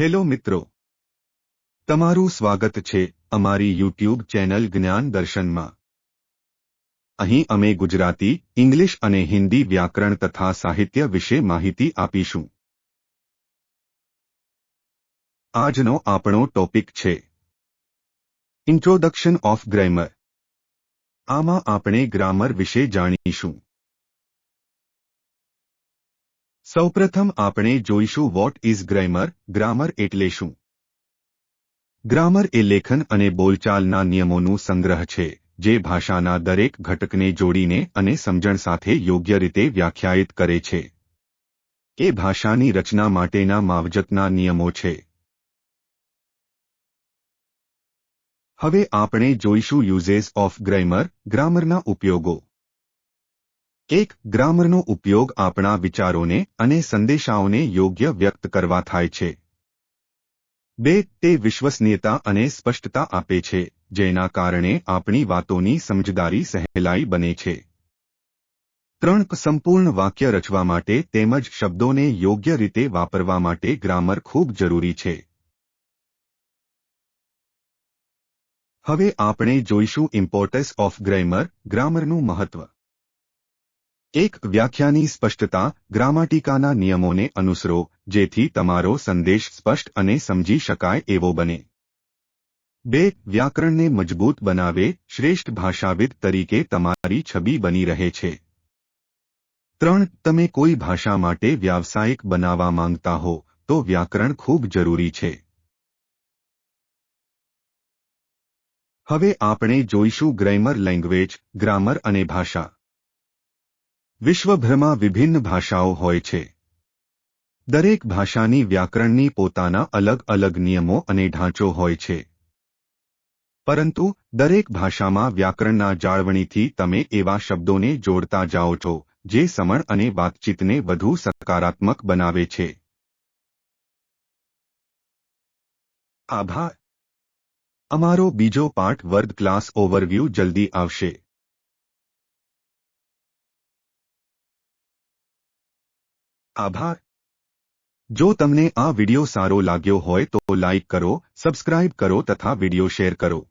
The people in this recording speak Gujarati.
હેલો મિત્રો. તમારું સ્વાગત છે અમારી યુટ્યુબ ચેનલ જ્ઞાન દર્શનમાં. અહીં અમે ગુજરાતી, ઇંગ્લિશ અને હિન્દી વ્યાકરણ તથા સાહિત્ય વિશે માહિતી આપીશું. આજનો આપણો ટોપિક છે. ઇન્ટ્રોડક્શન ઓફ ગ્રામર આમાં આપણે ગ્રામર વિશે જાણીશું. સૌપ્રથમ આપણે જોઈશું વોટ ઇઝ ગ્રેમર ગ્રામર એટલે શું? ગ્રામર એ લેખન અને બોલચાલના નિયમોનું સંગ્રહ છે, જે ભાષાના દરેક ઘટકને જોડીને અને સમજણ સાથે યોગ્ય રીતે વ્યાખ્યાયિત કરે છે. એ ભાષાની રચના માટેના માવજતના નિયમો છે. હવે આપણે જોઈશું યુઝેસ ઓફ ગ્રેમર ગ્રામરના ઉપયોગો. એક ગ્રામરનો ઉપયોગ આપણા વિચારોને અને સંદેશાઓને યોગ્ય વ્યક્ત કરવા થાય છે. બે, તે વિશ્વસનીયતા અને સ્પષ્ટતા આપે છે, જેના કારણે આપણી વાતોની સમજદારી સહેલાઈ બને છે. ત્રણ, સંપૂર્ણ વાક્ય રચવા માટે તેમજ શબ્દોને યોગ્ય રીતે વાપરવા માટે ગ્રામર ખૂબ જરૂરી છે. હવે આપણે જોઈશું ઇમ્પોર્ટન્સ ઓફ ગ્રેમર ગ્રામરનું મહત્વ. એક વ્યાખ્યાની સ્પષ્ટતા ગ્રામાટિકાના નિયમોને અનુસરો, જેથી તમારો સંદેશ સ્પષ્ટ અને સમજી શકાય એવો બને. બે, વ્યાકરણને મજબૂત બનાવે, શ્રેષ્ઠ ભાષાવિદ તરીકે તમારી છબી બની રહે છે. ત્રણ, તમે કોઈ ભાષા માટે વ્યાવસાયિક બનાવવા માંગતા હો, તો વ્યાકરણ ખૂબ જરૂરી છે. હવે આપણે જોઈશું ગ્રેમર લેંગ્વેજ, ગ્રામર અને ભાષા. વિશ્વભરમાં વિભિન્ન ભાષાઓ હોય છે. દરેક ભાષાની વ્યાકરણની પોતાના અલગ અલગ નિયમો અને ઢાંચો હોય છે. પરંતુ, દરેક ભાષામાં વ્યાકરણના જાળવણીથી તમે એવા શબ્દોને જોડતા જાઓ છો, જે સમણ અને વાતચીતને વધુ સકારાત્મક બનાવે છે. આભાર. અમારો બીજો પાઠ વર્ગ ક્લાસ ઓવરવ્યૂ જલ્દી આવશે. આભાર. જો તમને આ વિડિયો સારો લાગ્યો હોય તો લાઇક કરો, સબસ્ક્રાઇબ કરો તથા વિડિયો શેર કરો.